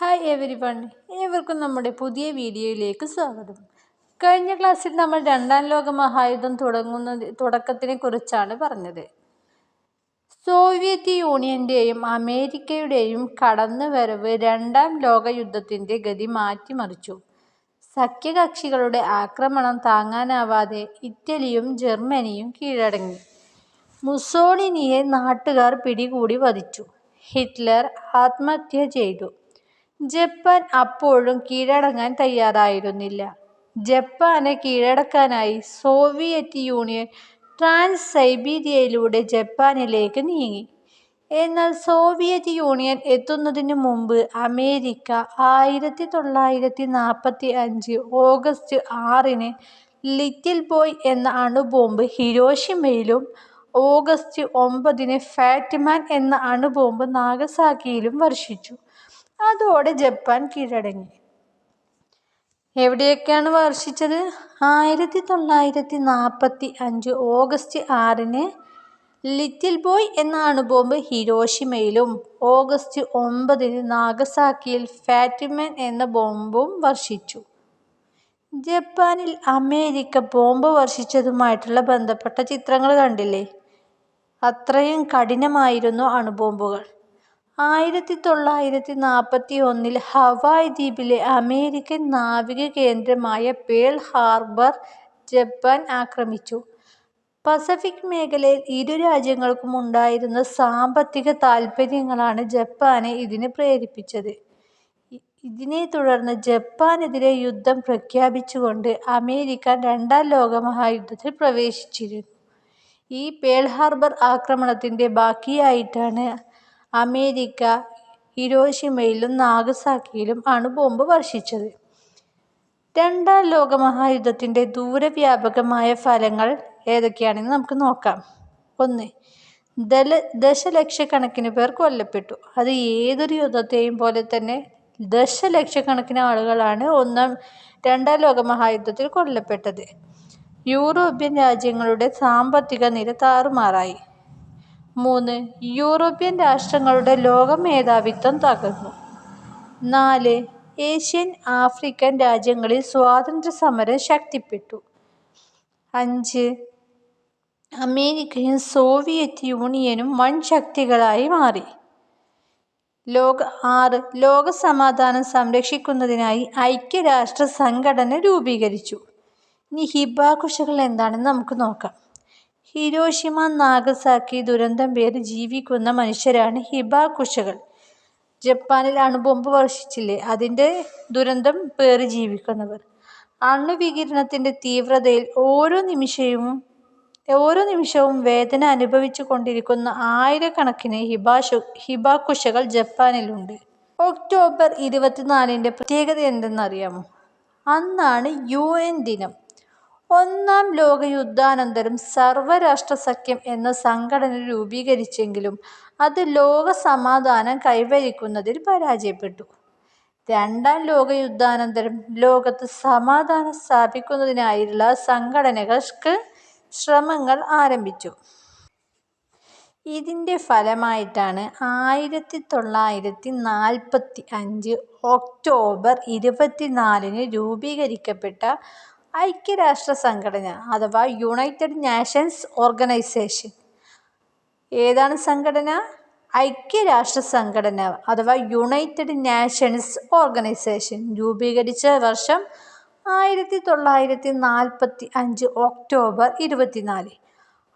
Hi every one ഏവർക്കും നമ്മുടെ പുതിയ വീഡിയോയിലേക്ക് സ്വാഗതം. കഴിഞ്ഞ ക്ലാസ്സിൽ നമ്മൾ രണ്ടാം ലോക മഹായുദ്ധം തുടങ്ങുന്ന തുടക്കത്തിനെ കുറിച്ചാണ് പറഞ്ഞത്. സോവിയറ്റ് യൂണിയന്റെയും അമേരിക്കയുടെയും കടന്നുവരവ് രണ്ടാം ലോക യുദ്ധത്തിന്റെ ഗതി മാറ്റിമറിച്ചു. സഖ്യകക്ഷികളുടെ ആക്രമണം താങ്ങാനാവാതെ ഇറ്റലിയും ജർമ്മനിയും കീഴടങ്ങി. മുസോളിനിയെ നാട്ടുകാർ പിടികൂടി വധിച്ചു. ഹിറ്റ്ലർ ആത്മഹത്യ ചെയ്തു. ജപ്പാൻ അപ്പോഴും കീഴടങ്ങാൻ തയ്യാറായിരുന്നില്ല. ജപ്പാനെ കീഴടക്കാനായി സോവിയറ്റ് യൂണിയൻ ട്രാൻസ് സൈബീരിയയിലൂടെ ജപ്പാനിലേക്ക് നീങ്ങി. എന്നാൽ സോവിയറ്റ് യൂണിയൻ എത്തുന്നതിനു മുമ്പ് അമേരിക്ക ആയിരത്തി തൊള്ളായിരത്തി നാൽപ്പത്തി അഞ്ച് ഓഗസ്റ്റ് ആറിന് ലിറ്റിൽ ബോയ് എന്ന അണുബോംബ് ഹിരോഷിമയിലും ഓഗസ്റ്റ് ഒമ്പതിന് ഫാറ്റ്മാൻ എന്ന അണുബോംബ് നാഗസാക്കിയിലും വർഷിച്ചു. അതോടെ ജപ്പാൻ കീഴടങ്ങി. എവിടെയൊക്കെയാണ് വർഷിച്ചത്? ആയിരത്തി തൊള്ളായിരത്തി നാൽപ്പത്തി അഞ്ച് ഓഗസ്റ്റ് ആറിന് ലിറ്റിൽ ബോയ് എന്ന അണുബോംബ് ഹിരോഷിമയിലും ഓഗസ്റ്റ് ഒമ്പതിന് നാഗസാക്കിയിൽ ഫാറ്റിമൻ എന്ന ബോംബും വർഷിച്ചു. ജപ്പാനിൽ അമേരിക്ക ബോംബ് വർഷിച്ചതുമായിട്ടുള്ള ബന്ധപ്പെട്ട ചിത്രങ്ങൾ കണ്ടില്ലേ? അത്രയും കഠിനമായിരുന്നു അണുബോംബുകൾ. ആയിരത്തി തൊള്ളായിരത്തി നാൽപ്പത്തി ഒന്നിൽ ഹവായ് ദ്വീപിലെ അമേരിക്കൻ നാവിക കേന്ദ്രമായ പേൾ ഹാർബർ ജപ്പാൻ ആക്രമിച്ചു. പസഫിക് മേഖലയിൽ ഇരു രാജ്യങ്ങൾക്കും ഉണ്ടായിരുന്ന സാമ്പത്തിക താൽപ്പര്യങ്ങളാണ് ജപ്പാനെ ഇതിന് പ്രേരിപ്പിച്ചത്. ഇതിനെ തുടർന്ന് ജപ്പാനെതിരെ യുദ്ധം പ്രഖ്യാപിച്ചുകൊണ്ട് അമേരിക്ക രണ്ടാം ലോകമഹായുദ്ധത്തിൽ പ്രവേശിച്ചിരുന്നു. ഈ പേൾ ഹാർബർ ആക്രമണത്തിന്റെ ബാക്കിയായിട്ടാണ് അമേരിക്ക ഹിരോഷിമയിലും നാഗസാക്കിയിലും അണുബോംബ് വർഷിച്ചത്. രണ്ടാം ലോകമഹായുദ്ധത്തിന്റെ ദൂരവ്യാപകമായ ഫലങ്ങൾ ഏതൊക്കെയാണെന്ന് നമുക്ക് നോക്കാം. ഒന്ന് ദശലക്ഷക്കണക്കിന് പേർ കൊല്ലപ്പെട്ടു. അത് ഏതൊരു യുദ്ധത്തെയും പോലെ തന്നെ ദശലക്ഷക്കണക്കിന് ആളുകളാണ് ഒന്നാം രണ്ടാം ലോകമഹായുദ്ധത്തിൽ കൊല്ലപ്പെട്ടത്. യൂറോപ്യൻ രാജ്യങ്ങളുടെ സാമ്പത്തിക നില താറുമാറായി. മൂന്ന് യൂറോപ്യൻ രാഷ്ട്രങ്ങളുടെ ലോക മേധാവിത്വം തകർന്നു. നാല് ഏഷ്യൻ ആഫ്രിക്കൻ രാജ്യങ്ങളിൽ സ്വാതന്ത്ര്യ സമരം ശക്തിപ്പെട്ടു. അഞ്ച് അമേരിക്കയും സോവിയറ്റ് യൂണിയനും വൻ ശക്തികളായി മാറി. ലോക ആറ് ലോക സമാധാനം സംരക്ഷിക്കുന്നതിനായി ഐക്യരാഷ്ട്ര സംഘടന രൂപീകരിച്ചു. ഇനി ഹിബാകുഷകൾ എന്താണെന്ന് നമുക്ക് നോക്കാം. ഹിരോഷിമ നാഗസാക്കി ദുരന്തം പേര് ജീവിക്കുന്ന മനുഷ്യരാണ് ഹിബാകുഷകൾ ജപ്പാനിൽ അണുബോംബ് വർഷിച്ചില്ലേ? അതിന്റെ ദുരന്തം പേറി ജീവിക്കുന്നവർ. അണുവികിരണത്തിന്റെ തീവ്രതയിൽ ഓരോ നിമിഷവും ഓരോ നിമിഷവും വേദന അനുഭവിച്ചു കൊണ്ടിരിക്കുന്ന ആയിരക്കണക്കിന് ഹിബാഷു ഹിബാകുഷകൾ ജപ്പാനിലുണ്ട്. ഒക്ടോബർ ഇരുപത്തിനാലിന്റെ പ്രത്യേകത എന്തെന്നറിയാമോ? അന്നാണ് യു എൻ ദിനം. ഒന്നാം ലോകയുദ്ധാനന്തരം സർവരാഷ്ട്ര സഖ്യം എന്ന സംഘടന രൂപീകരിച്ചെങ്കിലും അത് ലോക സമാധാനം കൈവരിക്കുന്നതിൽ പരാജയപ്പെട്ടു. രണ്ടാം ലോകയുദ്ധാനന്തരം ലോകത്ത് സമാധാനം സ്ഥാപിക്കുന്നതിനായുള്ള സംഘടനകൾക്ക് ശ്രമങ്ങൾ ആരംഭിച്ചു. ഇതിന്റെ ഫലമായിട്ടാണ് ആയിരത്തി തൊള്ളായിരത്തി നാൽപ്പത്തി അഞ്ച് ഒക്ടോബർ ഇരുപത്തിനാലിന് രൂപീകരിക്കപ്പെട്ട ഐക്യരാഷ്ട്ര സംഘടന അഥവാ യുണൈറ്റഡ് നാഷൻസ് ഓർഗനൈസേഷൻ ഏതാണ് സംഘടന? ഐക്യരാഷ്ട്ര സംഘടന അഥവാ യുണൈറ്റഡ് നാഷൻസ് ഓർഗനൈസേഷൻ രൂപീകരിച്ച വർഷം ആയിരത്തി തൊള്ളായിരത്തി നാൽപ്പത്തി അഞ്ച് ഒക്ടോബർ ഇരുപത്തിനാല്.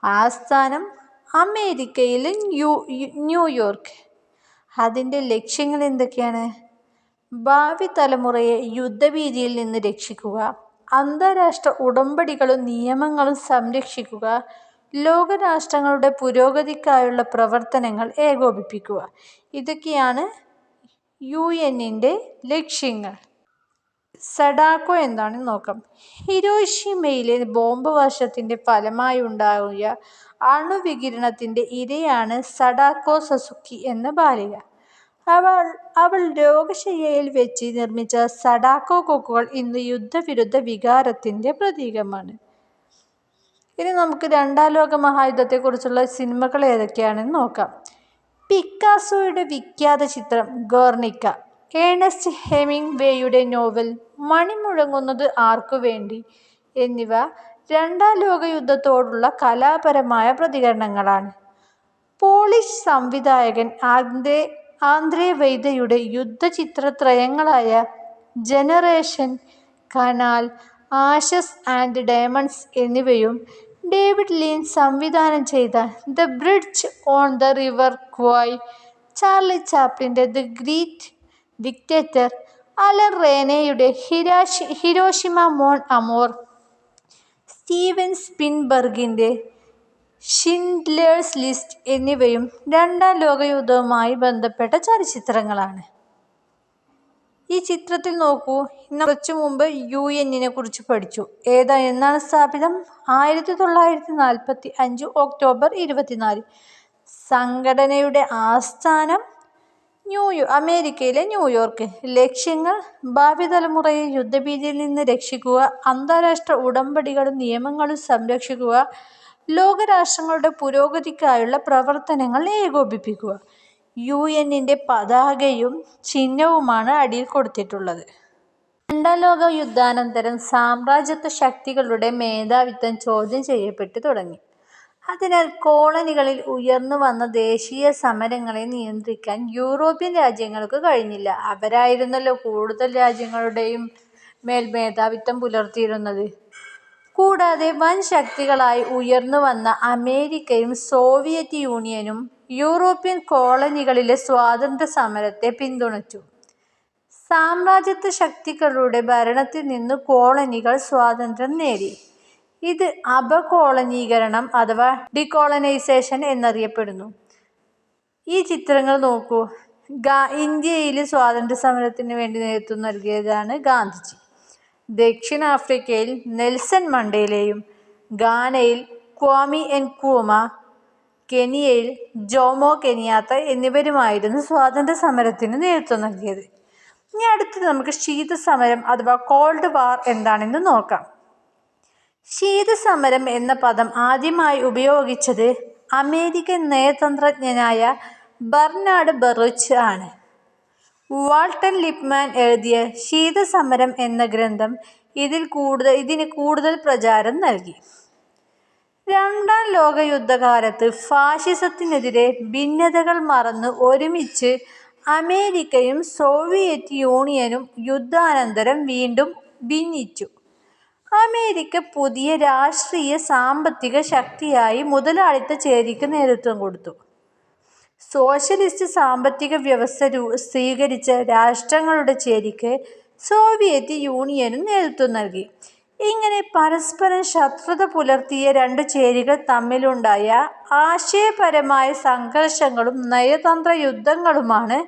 ആസ്ഥാനം അമേരിക്കയിലെ ന്യൂ ന്യൂയോർക്ക്. അതിന്റെ ലക്ഷ്യങ്ങൾ എന്തൊക്കെയാണ്? ഭാവി തലമുറയെ യുദ്ധഭീതിയിൽ നിന്ന് രക്ഷിക്കുക. അന്താരാഷ്ട്ര ഉടമ്പടികളും നിയമങ്ങളും സംരക്ഷിക്കുക ലോകരാഷ്ട്രങ്ങളുടെ പുരോഗതിക്കായുള്ള പ്രവർത്തനങ്ങൾ ഏകോപിപ്പിക്കുക. ഇതൊക്കെയാണ് യു എന്നിന്റെ ലക്ഷ്യങ്ങൾ. സഡാക്കോ എന്താണെന്ന് നോക്കാം. ഹിരോഷിമയിലെ ബോംബ് വർഷത്തിന്റെ ഫലമായി ഉണ്ടാകിയ അണുവികിരണത്തിന്റെ ഇരയാണ് സഡാക്കോ സസുക്കി എന്ന ബാലിക. അവൾ അവൾ രോഗശയ്യയിൽ വെച്ച് നിർമ്മിച്ച സഡാക്കോ കൊക്കുകൾ ഇന്ന് യുദ്ധവിരുദ്ധ വികാരത്തിന്റെ പ്രതീകമാണ്. ഇനി നമുക്ക് രണ്ടാം ലോക മഹായുദ്ധത്തെക്കുറിച്ചുള്ള സിനിമകൾ ഏതൊക്കെയാണെന്ന് നോക്കാം. പിക്കാസോയുടെ വിഖ്യാത ചിത്രം ഗോർണിക്ക. ഏണസ്റ്റ് ഹെമിംഗ്വേയുടെ നോവൽ മണി മുഴങ്ങുന്നത് ആർക്കുവേണ്ടി എന്നിവ രണ്ടാം ലോകയുദ്ധത്തോടുള്ള കലാപരമായ പ്രതികരണങ്ങളാണ്. പോളിഷ് സംവിധായകൻ ആന്ദ്രേ വൈദയുടെ യുദ്ധചിത്രത്രയങ്ങളായ Generation, Canal, Ashes and Diamonds എന്നിവയും ഡേവിഡ് ലീൻ സംവിധാനം ചെയ്ത the Bridge on the River Kwai, Charlie ചാപ്ലിന്റെ the Great Dictator, Alain ഹിരാഷി ഹിരോഷിമ മോൺ അമോർ, സ്റ്റീവൻ സ്പീൽബർഗിന്റെ ഷിൻഡ്ലേഴ്സ് ലിസ്റ്റ് എന്നിവയും രണ്ടാം ലോകയുദ്ധവുമായി ബന്ധപ്പെട്ട ചലച്ചിത്രങ്ങളാണ്. ഈ ചിത്രത്തിൽ നോക്കൂ കുറച്ചു മുമ്പ് യു എന്നിനെ കുറിച്ച് പഠിച്ചു. ഏതാ എന്നാണ് സ്ഥാപിതം? ആയിരത്തി തൊള്ളായിരത്തി നാൽപ്പത്തി അഞ്ച് ഒക്ടോബർ ഇരുപത്തിനാല്. സംഘടനയുടെ ആസ്ഥാനം അമേരിക്കയിലെ ന്യൂയോർക്ക്. ലക്ഷ്യങ്ങൾ ഭാവി തലമുറയെ യുദ്ധഭീതിയിൽ നിന്ന് രക്ഷിക്കുക, അന്താരാഷ്ട്ര ഉടമ്പടികളും നിയമങ്ങളും സംരക്ഷിക്കുക, ലോകരാഷ്ട്രങ്ങളുടെ പുരോഗതിക്കായുള്ള പ്രവർത്തനങ്ങൾ ഏകോപിപ്പിക്കുക. യു എന്നിന്റെ പതാകയും ചിഹ്നവുമാണ് അടിയിൽ കൊടുത്തിട്ടുള്ളത്. രണ്ടാം ലോകയുദ്ധാനന്തരം സാമ്രാജ്യത്വ ശക്തികളുടെ മേധാവിത്വം ചോദ്യം ചെയ്യപ്പെട്ടു തുടങ്ങി. അതിനാൽ കോളനികളിൽ ഉയർന്നു വന്ന ദേശീയ സമരങ്ങളെ നിയന്ത്രിക്കാൻ യൂറോപ്യൻ രാജ്യങ്ങൾക്ക് കഴിഞ്ഞില്ല. അവരായിരുന്നല്ലോ കൂടുതൽ രാജ്യങ്ങളുടെയും മേൽ മേധാവിത്വം പുലർത്തിയിരുന്നത്. കൂടാതെ വൻ വൻശക്തികളായി ഉയർന്നുവന്ന അമേരിക്കയും സോവിയറ്റ് യൂണിയനും യൂറോപ്യൻ കോളനികളിലെ സ്വാതന്ത്ര്യ സമരത്തെ പിന്തുണച്ചു. സാമ്രാജ്യത്വ ശക്തികളുടെ ഭരണത്തിൽ നിന്ന് കോളനികൾ സ്വാതന്ത്ര്യം നേടി. ഇത് അപകോളനീകരണം അഥവാ ഡീകോളനൈസേഷൻ എന്നറിയപ്പെടുന്നു. ഈ ചിത്രങ്ങൾ നോക്കൂ ഇന്ത്യയിൽ സ്വാതന്ത്ര്യസമരത്തിന് വേണ്ടി നേതൃത്വം നൽകിയതാണ് ഗാന്ധിജി. ദക്ഷിണാഫ്രിക്കയിൽ നെൽസൺ മണ്ടേലയും ഗാനയിൽ ക്വാമി എൻക്രൂമ, കെനിയയിൽ ജോമോ കെനിയാത്ത എന്നിവരുമായിരുന്നു സ്വാതന്ത്ര്യസമരത്തിന് നേതൃത്വം നൽകിയത്. ഇനി അടുത്തത് നമുക്ക് ശീതസമരം അഥവാ കോൾഡ് വാർ എന്താണെന്ന് നോക്കാം. ശീതസമരം എന്ന പദം ആദ്യമായി ഉപയോഗിച്ചത് അമേരിക്കൻ നയതന്ത്രജ്ഞനായ ബർണാഡ് ബെറുച്ച് ആണ്. വാൾട്ടർ ലിപ്മാൻ എഴുതിയ ശീതസമരം എന്ന ഗ്രന്ഥം ഇതിൽ കൂടുതൽ ഇതിന് കൂടുതൽ പ്രചാരം നൽകി. രണ്ടാം ലോകയുദ്ധകാലത്ത് ഫാഷിസത്തിനെതിരെ ഭിന്നതകൾ മറന്ന് ഒരുമിച്ച് അമേരിക്കയും സോവിയറ്റ് യൂണിയനും യുദ്ധാനന്തരം വീണ്ടും ഭിന്നിച്ചു. അമേരിക്ക പുതിയ രാഷ്ട്രീയ സാമ്പത്തിക ശക്തിയായി മുതലാളിത്ത ചേരിക്ക് നേതൃത്വം കൊടുത്തു. സോഷ്യലിസ്റ്റ് സാമ്പത്തിക വ്യവസ്ഥ സ്വീകരിച്ച രാഷ്ട്രങ്ങളുടെ ചേരിക്ക് സോവിയറ്റ് യൂണിയനും നേതൃത്വം നൽകി. ഇങ്ങനെ പരസ്പരം ശത്രുത പുലർത്തിയ രണ്ട് ചേരികൾ തമ്മിലുണ്ടായ ആശയപരമായ സംഘർഷങ്ങളും നയതന്ത്ര യുദ്ധങ്ങളുമാണ്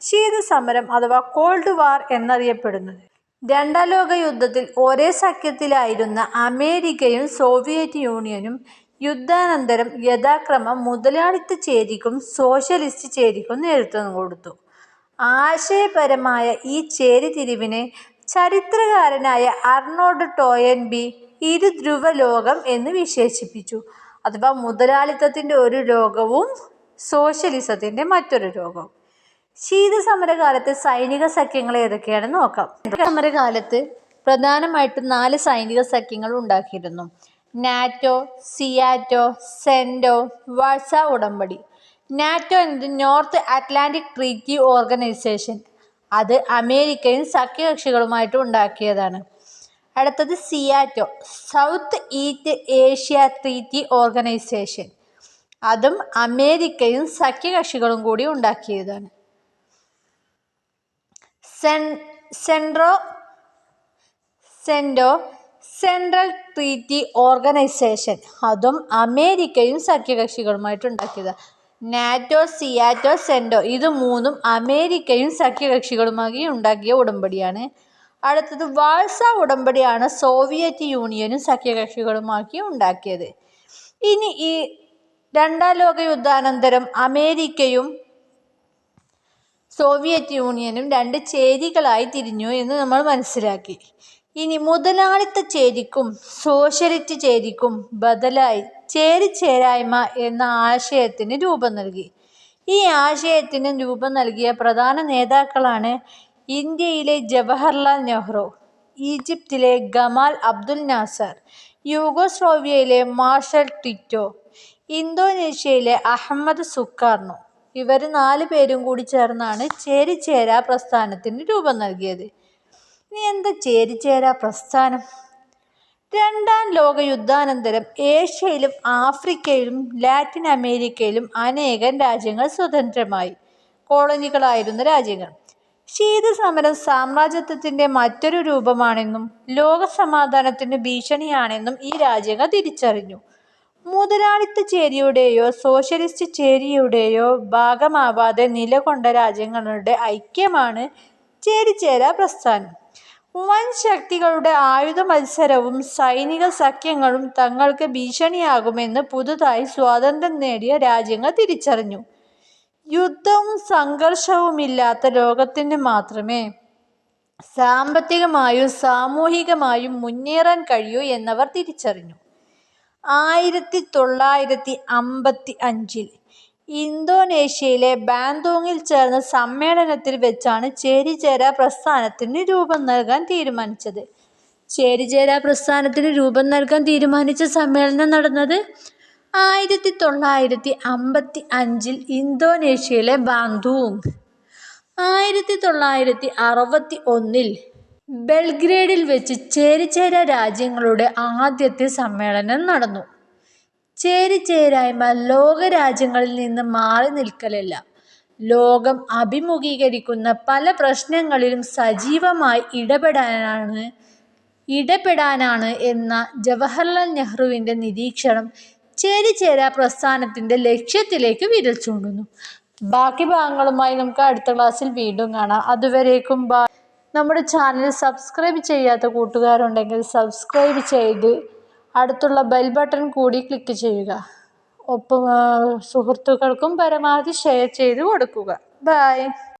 ശീതസമരം അഥവാ കോൾഡ് വാർ എന്നറിയപ്പെടുന്നത്. രണ്ടാം ലോക യുദ്ധത്തിൽ ഒരേ സഖ്യത്തിലായിരുന്ന അമേരിക്കയും സോവിയറ്റ് യൂണിയനും യുദ്ധാനന്തരം യഥാക്രമം മുതലാളിത്ത ചേരിക്കും സോഷ്യലിസ്റ്റ് ചേരിക്കും നേതൃത്വം കൊടുത്തു. ആശയപരമായ ഈ ചേരിതിരിവിനെ ചരിത്രകാരനായ അർണോൾഡ് ടോയൻബി ഇരുധ്രുവലോകം എന്ന് വിശേഷിപ്പിച്ചു. അഥവാ മുതലാളിത്തത്തിന്റെ ഒരു ലോകവും സോഷ്യലിസത്തിന്റെ മറ്റൊരു ലോകവും. ശീതസമരകാലത്ത് സൈനിക സഖ്യങ്ങൾ ഏതൊക്കെയാണെന്ന് നോക്കാം. ശീതസമരകാലത്ത് പ്രധാനമായിട്ടും നാല് സൈനിക സഖ്യങ്ങൾ ഉണ്ടാക്കിയിരുന്നു. നാറ്റോ, സിയാറ്റോ, സെൻഡോ, വാഴ്സ ഉടമ്പടി. നാറ്റോ എന്നത് നോർത്ത് അറ്റ്ലാന്റിക് ട്രീറ്റി ഓർഗനൈസേഷൻ. അത് അമേരിക്കയും സഖ്യകക്ഷികളുമായിട്ട് ഉണ്ടാക്കിയതാണ്. അടുത്തത് SEATO, South East Asia Treaty Organisation. അതും അമേരിക്കയും സഖ്യകക്ഷികളും കൂടി ഉണ്ടാക്കിയതാണ്. സെൻ സെൻട്രോ സെൻഡോ, സെൻട്രൽ ട്രീറ്റി ഓർഗനൈസേഷൻ. അതും അമേരിക്കയും സഖ്യകക്ഷികളുമായിട്ട് ഉണ്ടാക്കിയതാണ്. നാറ്റോ, സിയാറ്റോ, സെൻഡോ ഇത് മൂന്നും അമേരിക്കയും സഖ്യകക്ഷികളുമായി ഉണ്ടാക്കിയ ഉടമ്പടിയാണ്. അടുത്തത് വാൾസ ഉടമ്പടിയാണ് സോവിയറ്റ് യൂണിയനും സഖ്യകക്ഷികളുമാക്കി ഉണ്ടാക്കിയത്. ഇനി ഈ രണ്ടാം ലോക യുദ്ധാനന്തരം അമേരിക്കയും സോവിയറ്റ് യൂണിയനും രണ്ട് ചേരികളായി തിരിഞ്ഞു എന്ന് നമ്മൾ മനസ്സിലാക്കി. ഇനി മുതലാളിത്ത ചേരിക്കും സോഷ്യലിസ്റ്റ് ചേരിക്കും ബദലായി ചേരിചേരായ്മ എന്ന ആശയത്തിന് രൂപം നൽകി. ഈ ആശയത്തിന് രൂപം നൽകിയ പ്രധാന നേതാക്കളാണ് ഇന്ത്യയിലെ ജവഹർലാൽ നെഹ്റു ഈജിപ്തിലെ ഗമാൽ അബ്ദുൽ നാസർ യൂഗോസ്ലോവിയയിലെ മാർഷൽ ടിറ്റോ ഇന്തോനേഷ്യയിലെ അഹമ്മദ് സുക്കാർണോ ഇവർ നാല് പേരും കൂടി ചേർന്നാണ് ചേരിചേരാ പ്രസ്ഥാനത്തിന് രൂപം നൽകിയത് ഇനി എന്ത് ചേരിചേരാ പ്രസ്ഥാനം? രണ്ടാം ലോക യുദ്ധാനന്തരം ഏഷ്യയിലും ആഫ്രിക്കയിലും ലാറ്റിൻ അമേരിക്കയിലും അനേകം രാജ്യങ്ങൾ സ്വതന്ത്രമായി. കോളനികളായിരുന്ന രാജ്യങ്ങൾ. ശീതസമരം സാമ്രാജ്യത്വത്തിന്റെ മറ്റൊരു രൂപമാണെന്നും ലോകസമാധാനത്തിന് ഭീഷണിയാണെന്നും ഈ രാജ്യങ്ങൾ തിരിച്ചറിഞ്ഞു. മുതലാളിത്ത ചേരിയുടെയോ സോഷ്യലിസ്റ്റ് ചേരിയുടെയോ ഭാഗമാവാതെ നിലകൊണ്ട രാജ്യങ്ങളുടെ ഐക്യമാണ് ചേരിചേരാ പ്രസ്ഥാനം. വൻ ശക്തികളുടെ ആയുധ മത്സരവും സൈനിക സഖ്യങ്ങളും തങ്ങൾക്ക് ഭീഷണിയാകുമെന്ന് പുതുതായി സ്വാതന്ത്ര്യം നേടിയ രാജ്യങ്ങൾ തിരിച്ചറിഞ്ഞു. യുദ്ധവും സംഘർഷവുമില്ലാത്ത ലോകത്തിന് മാത്രമേ സാമ്പത്തികമായും സാമൂഹികമായും മുന്നേറാൻ കഴിയൂ എന്നവർ തിരിച്ചറിഞ്ഞു. ആയിരത്തി തൊള്ളായിരത്തി അമ്പത്തി അഞ്ചിൽ ഇന്തോനേഷ്യയിലെ ബാന്തോങ്ങിൽ ചേർന്ന സമ്മേളനത്തിൽ വെച്ചാണ് ചേരിചേര പ്രസ്ഥാനത്തിന് രൂപം നൽകാൻ തീരുമാനിച്ചത്. ചേരിചേര പ്രസ്ഥാനത്തിന് രൂപം നൽകാൻ തീരുമാനിച്ച സമ്മേളനം നടന്നത് ആയിരത്തി തൊള്ളായിരത്തി അമ്പത്തി അഞ്ചിൽ ഇന്തോനേഷ്യയിലെ ബാന്തൂങ്. ആയിരത്തി തൊള്ളായിരത്തി അറുപത്തി ഒന്നിൽ ബെൽഗ്രേഡിൽ വെച്ച് ചേരിചേര രാജ്യങ്ങളുടെ ആദ്യത്തെ സമ്മേളനം നടന്നു. ചേരിചേരായ്മ ലോകരാജ്യങ്ങളിൽ നിന്ന് മാറി നിൽക്കലല്ല ലോകം അഭിമുഖീകരിക്കുന്ന പല പ്രശ്നങ്ങളിലും സജീവമായി ഇടപെടാനാണ് ഇടപെടാനാണ് എന്ന ജവഹർലാൽ നെഹ്റുവിന്റെ നിരീക്ഷണം ചേരിചേരാ പ്രസ്ഥാനത്തിന്റെ ലക്ഷ്യത്തിലേക്ക് വിരൽ ചൂണ്ടുന്നു ബാക്കി ഭാഗങ്ങളുമായി നമുക്ക് അടുത്ത ക്ലാസ്സിൽ വീണ്ടും കാണാം അതുവരേക്കും ബൈ. നമ്മുടെ ചാനൽ സബ്സ്ക്രൈബ് ചെയ്യാത്ത കൂട്ടുകാരുണ്ടെങ്കിൽ സബ്സ്ക്രൈബ് ചെയ്ത് അടുത്തുള്ള ബെൽ ബട്ടൺ കൂടി ക്ലിക്ക് ചെയ്യുക. ഒപ്പം സുഹൃത്തുക്കൾക്കും പരമാവധി ഷെയർ ചെയ്ത് കൊടുക്കുക. ബൈ